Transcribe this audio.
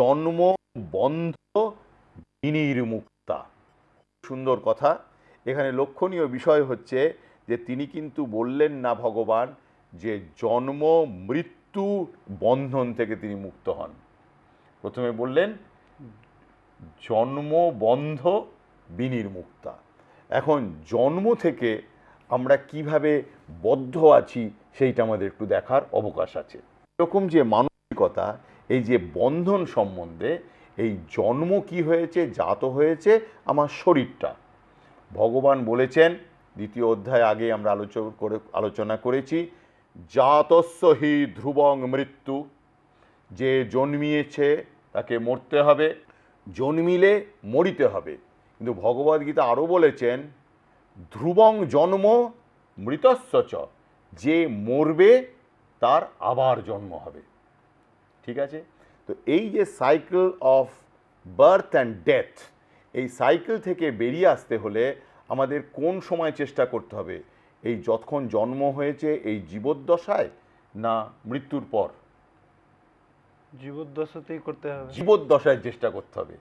জন্ম বন্ধ বিনির্মুক্তা। সুন্দর কথা। এখানে লক্ষণীয় বিষয় হচ্ছে যে তিনি কিন্তু বললেন না ভগবান যে জন্ম মৃত্যু বন্ধন থেকে তিনি মুক্ত হন। প্রথমে বললেন, জন্ম বন্ধ বিনির্মুক্তা। এখন জন্ম থেকে আমরা কীভাবে বদ্ধ আছি সেইটা আমাদের একটু দেখার অবকাশ আছে। এরকম যে মানসিকতা এই যে বন্ধন সম্বন্ধে এই জন্ম কি হয়েছে, জাত হয়েছে, আমার শরীরটা। ভগবান বলেছেন, দ্বিতীয় অধ্যায় আগে আমরা আলোচনা করে, আলোচনা করেছি, জাতস্য হি ধ্রুবং মৃত্যু। যে জন্মিয়েছে, তাকে মরতে হবে। জন্মিলে মরিতে হবে। কিন্তু ভগবদ্গীতা আরও বলেছেন, ধ্রুবং জন্ম, মৃতস্য যে মরবে, তার আবার জন্ম হবে। ঠিক আছে? তো এই যে cycle of birth and death এই সাইকেল থেকে বেরিয়ে আসতে হলে আমাদের কোন সময় চেষ্টা করতে হবে? এই যতক্ষণ জন্ম হয়েছে এই জীবদ্দশায় না মৃত্যুর পর? জীবদ্দশাতেই করতে হবে। জীবদ্দশায় চেষ্টা করতে হবে।